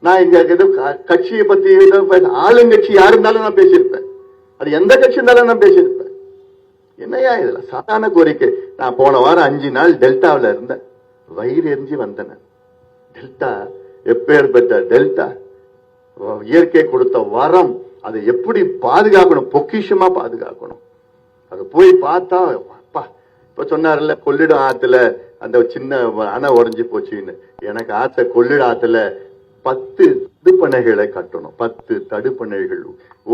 நான் இங்க க- கட்சியை பத்தி ஆளுங்கட்சி யாரு இருந்தாலும் நான் பேசியிருப்பேன். அது எந்த கட்சி இருந்தாலும் நான் பேசியிருப்பேன். என்னையா இதுல? சாதாரண கோரிக்கை. நான் போன வாரம் அஞ்சு நாள் டெல்டாவில் இருந்தேன். வயிறு எரிஞ்சு வந்தேன் டெல்டா எப்பேற்பட்ட டெல்டா. இயற்கை கொடுத்த வரம். அதை எப்படி பாதுகாக்கணும்? பொக்கிஷமா பாதுகாக்கணும். அது போய் பார்த்தா அப்பா இப்ப சொன்னார்ல கொள்ளிடம் ஆத்துல அந்த சின்ன அணை உடஞ்சி போச்சுன்னு. எனக்கு ஆத்த கொள்ளிடம் ஆத்துல பத்து தடுப்பணைகளை கட்டணும். பத்து தடுப்பணைகள்.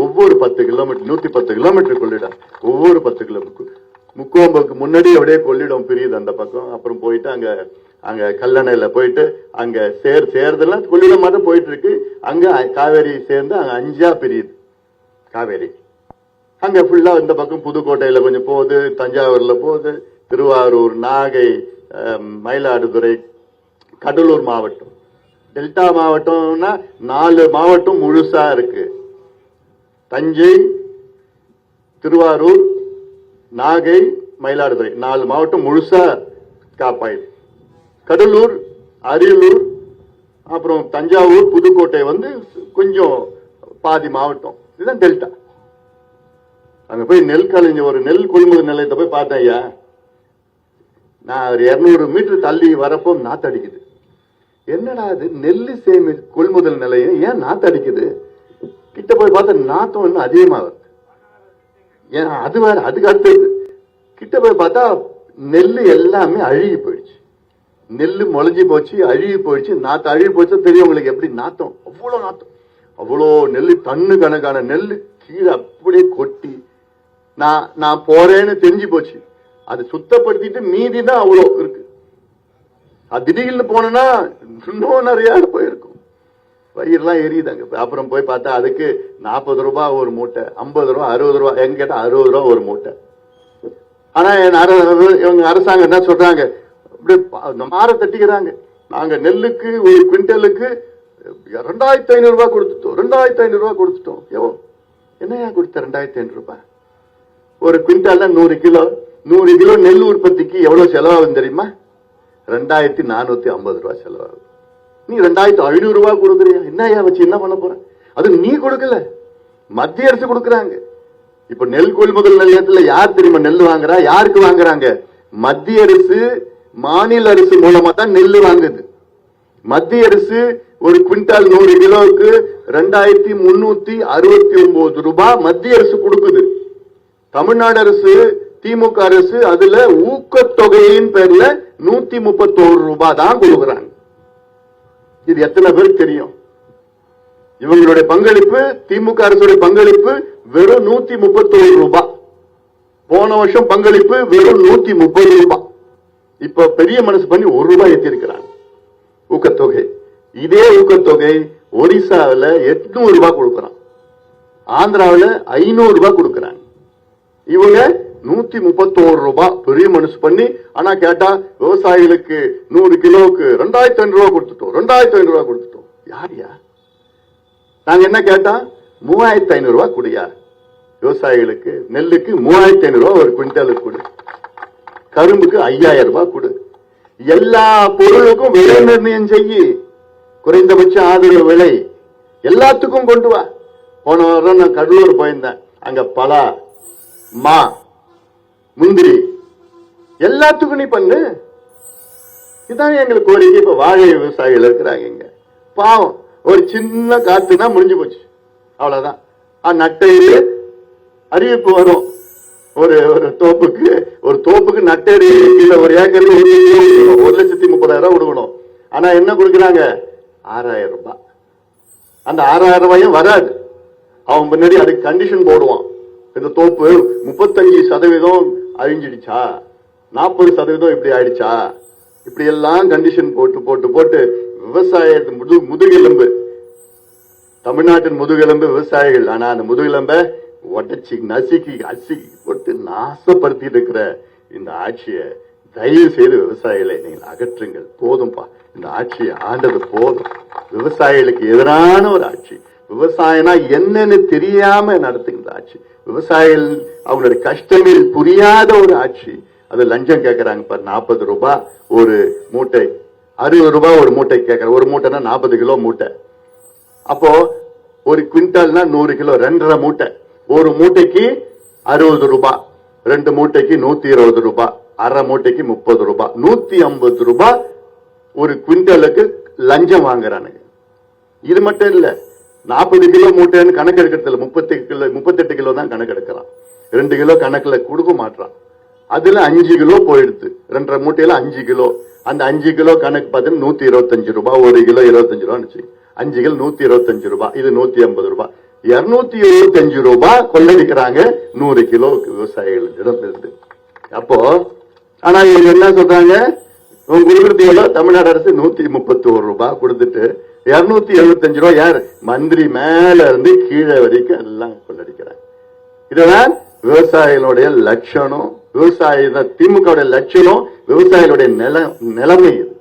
ஒவ்வொரு பத்து கிலோமீட்டர் நூத்தி பத்து கிலோமீட்டர் கொள்ளிடம். ஒவ்வொரு பத்து கிலோமீட்டர். முக்கோம்புக்கு முன்னாடி அப்படியே கொள்ளிடம் பிரியுது அந்த பக்கம். அப்புறம் போயிட்டு அங்க அங்க கல்லணையில போயிட்டு அங்க சேர் சேர்தெல்லாம் கொள்ளிடம் மட்டும் போயிட்டு இருக்கு அங்க காவேரி சேர்ந்து அங்க அஞ்சா பிரியுது. காவேரி. அங்க ஃபுல்லா இந்த பக்கம் புதுக்கோட்டையில கொஞ்சம் போகுது தஞ்சாவூர்ல போகுது திருவாரூர் நாகை மயிலாடுதுறை கடலூர் மாவட்டம். டெல்டா மாவட்டம்னா நாலு மாவட்டம் முழுசா இருக்கு. தஞ்சை திருவாரூர் நாகை மயிலாடுதுறை. நாலு மாவட்டம் முழுசா காப்பாயுது கடலூர் அரியலூர் அப்புறம் தஞ்சாவூர் புதுக்கோட்டை வந்து கொஞ்சம் பாதி மாவட்டம். இதுதான் டெல்டா. அங்க போய் நெல் கலைஞ்ச ஒரு நெல் கொள்முதல் நிலையத்தை போய் பார்த்தேன் ஐயா. நான் ஒரு இருநூறு மீட்டர் தள்ளி வரப்போ நாத்தடிக்குது. என்னடா அது நெல் சேமி கொள்முதல் நிலையம் ஏன் நாத்தடிக்குது கிட்ட போய் பார்த்தா நாத்தம் இன்னும் அதிகமா வருது. ஏன் அது வேற அதுக்கு அடுத்தது கிட்ட போய் பார்த்தா நெல் எல்லாமே அழுகி போயிடுச்சு. நெல் முளைஞ்சி போச்சு அழுகி போயிடுச்சு. நாத்து அழுகி போச்சு தெரியும் உங்களுக்கு எப்படி? நாத்தம் அவ்வளோ நாத்தம். அவ்வளோ நெல் தண்ணு கணக்கான நெல் கீழே அப்படியே கொட்டி நான் நான் போறேன்னு தெரிஞ்சு போச்சு. அது சுத்தப்படுத்திட்டு மீதி தான் அவ்வளோ இருக்கு. அது திடீர்னு போனேன்னா இன்னும் நிறைய போயிருக்கும். பயிர்லாம் எரியுது அங்க. அப்புறம் போய் பார்த்தா அதுக்கு நாற்பது ரூபாய் ஒரு மூட்டை ஐம்பது ரூபாய் அறுபது ரூபாய் எங்க கேட்டா அறுபது ரூபாய் ஒரு மூட்டை. ஆனா என் இவங்க அரசாங்கம் என்ன சொல்றாங்க? அப்படியே பா- இந்த மாற தட்டிக்கிறாங்க. நாங்க நெல்லுக்கு ஒரு குவிண்டலுக்கு ரெண்டாயிரத்தி ஐநூறு ரூபாய் கொடுத்துட்டோம். ரெண்டாயிரத்தி ஐநூறு ரூபாய் கொடுத்துட்டோம். எவ்வளோ? என்னையா கொடுத்த ரெண்டாயிரத்தி ஐநூறு ரூபாய்? ஒரு குவிண்டால் நூறு கிலோ நூறு கிலோ நெல் உற்பத்திக்கு எவ்வளவு செலவாகும் தெரியுமா? ரெண்டாயிரத்தி நானூத்தி ஐம்பது ரூபாய் செலவாகும் நீ ரெண்டாயிரத்தி ஐநூறு ரூபாய் கொடுக்குறியா? என்னையா வச்சு என்ன பண்ண போற? அது நீ கொடுக்கல. மத்திய அரசு கொடுக்கறாங்க. இப்ப நெல் கொள்முதல் நிலையத்துல யார் தெரியுமா நெல் வாங்குறா? யாருக்கு வாங்குறாங்க? மத்திய அரசு மாநில அரசு மூலமா தான் நெல் வாங்குது. மத்திய அரசு ஒரு குவிண்டால் நூறு கிலோவுக்கு ரெண்டாயிரத்தி முன்னூத்தி அறுபத்தி ஒன்பது ரூபாய் மத்திய அரசு கொடுக்குது. தமிழ்நாடு அரசு திமுக அரசு அதுல ஊக்கத்தொகையின் பேர்ல நூத்தி முப்பத்தோரு ரூபாய் தான் கொடுக்குறாங்க. இது எத்தனை பேருக்கு தெரியும்? இவங்களுடைய பங்களிப்பு திமுக அரசுடைய பங்களிப்பு வெறும் நூத்தி முப்பத்தோரு ரூபாய். போன வருஷம் பங்களிப்பு வெறும் நூத்தி முப்பது ரூபாய். இப்ப பெரிய மனசு பண்ணி ஒரு ரூபாய் ஏற்றிருக்கிறாங்க ஊக்கத்தொகை. இதே ஊக்கத்தொகை ஒரிசாவில் எட்நூறு ரூபாய் கொடுக்குறான். ஆந்திராவில் ஐநூறு ரூபாய் கொடுக்குறாங்க. இவங்க நூத்தி முப்பத்தோரு ரூபாய் பெரிய மனசு பண்ணி ஆனா கேட்டா விவசாயிகளுக்கு நூறு கிலோவுக்கு ரெண்டாயிரத்தி ஐநூறு ரூபாய் கொடுத்துட்டோம். ரெண்டாயிரத்தி ஐநூறு ரூபாய் கொடுத்துட்டோம். யாரியா நாங்க என்ன கேட்டா மூவாயிரத்தி ஐநூறு ரூபாய் குடியா விவசாயிகளுக்கு நெல்லுக்கு மூவாயிரத்தி ஐநூறு ரூபாய் ஒரு குவிண்டாலுக்கு கொடு. கரும்புக்கு ஐயாயிரம் ரூபாய் கொடு. எல்லா பொருளுக்கும் விலை நிர்ணயம் செய்யி. குறைந்தபட்ச ஆதரவு விலை எல்லாத்துக்கும் கொண்டு வா. போன வாரம் நான் கடலூர் போயிருந்தேன். அங்க பலா மா முந்திரி. எல்லாத்துக்கும் நீ பண்ணு. இதுதான் எங்களுக்கு கோரிக்கை. இப்ப வாழை விவசாயிகள் இருக்கிறாங்க இங்க. பாவம். ஒரு சின்ன காத்துனா முடிஞ்சு போச்சு. அவ்வளவுதான். ஆ, நட்டையில அறிவிப்பு வரும். ஒரு ஒரு தோப்புக்கு ஒரு தோப்புக்கு நட்டேரி இல்ல ஒரு ஏக்கர் ஒரு ஒரு லட்சத்தி முப்பதாயிரம் ரூபாய் கொடுக்கணும். ஆனா என்ன கொடுக்குறாங்க? ஆறாயிரம் ரூபாய். அந்த ஆறாயிரம் ரூபாயும் வராது. அவன் முன்னாடி அதுக்கு கண்டிஷன் போடுவான். இந்த தோப்பு முப்பத்தஞ்சு சதவீதம் அழிஞ்சிடுச்சா? நாற்பது சதவீதம் இப்படி ஆயிடுச்சா? இப்படி எல்லாம் கண்டிஷன் போட்டு போட்டு போட்டு விவசாயத்து முது முதுகெலும்பு. தமிழ்நாட்டின் முதுகெலும்பு விவசாயிகள். ஆனா அந்த முதுகெலும்ப உடச்சி நசுக்கி அசுக்கி போட்டு நாசப்படுத்திட்டு இருக்கிற இந்த ஆட்சியை தயவு செய்து விவசாயிகளை நீங்கள் அகற்றுங்கள். போதும்பா. இந்த ஆட்சியை ஆண்டது போதும். விவசாயிகளுக்கு எதிரான ஒரு ஆட்சி. விவசாயம்னா என்னன்னு தெரியாம நடத்துகின்ற ஆட்சி. விவசாயிகள் அவங்களுடைய கஷ்டங்கள் புரியாத ஒரு ஆட்சி. அது லஞ்சம் கேட்கறாங்க பார் நாற்பது ரூபாய் ஒரு மூட்டை. அறுபது ரூபாய் ஒரு மூட்டை கேட்கற ஒரு மூட்டைனா நாற்பது கிலோ மூட்டை. அப்போ ஒரு குவிண்டால்னா நூறு கிலோ ரெண்டரை மூட்டை. ஒரு மூட்டைக்கு அறுபது ரூபாய் ரெண்டு மூட்டைக்கு நூத்தி இருபது ரூபாய் அரை மூட்டைக்கு முப்பது ரூபாய் நூத்தி ஐம்பது ரூபாய் ஒரு குவிண்டலுக்கு லஞ்சம் வாங்குறானுங்க. இது மட்டும் இல்லை. நாற்பது கிலோ மூட்டைன்னு கணக்கு எடுக்கிறதுல முப்பத்தி கிலோ முப்பத்தெட்டு கிலோ தான் கணக்கு எடுக்கிறான். ரெண்டு கிலோ கணக்குல கொடுக்க மாட்டான் அதுல அஞ்சு கிலோ போயிடுது. ரெண்டரை மூட்டையில அஞ்சு கிலோ. அந்த அஞ்சு கிலோ கணக்கு பார்த்தீங்கன்னா நூத்தி இருபத்தஞ்சு ரூபாய் ஒரு கிலோ இருபத்தஞ்சு ரூபான்னு அஞ்சு கிலோ நூத்தி இருபத்தஞ்சு ரூபாய் இது நூத்தி ஐம்பது ரூபாய் இருநூத்தி எழுபத்தஞ்சு ரூபாய் கொள்ளடிக்கிறாங்க. நூறு கிலோ விவசாயிகள் இருந்து அப்போ ஆனா என்ன சொல்றாங்க? உங்க கொடுக்கறது எவ்வளவு தமிழ்நாடு அரசு நூத்தி முப்பத்தி ஒரு ரூபாய் கொடுத்துட்டு இருநூத்தி எழுபத்தஞ்சு ரூபாய் யார்? மந்திரி மேல இருந்து கீழே வரைக்கும் எல்லாம் கொள்ளடிக்கிறாங்க இதுதான் விவசாயிகளுடைய லட்சணம். விவசாய திமுக லட்சணம். விவசாயிகளுடைய நில நிலைமை இது.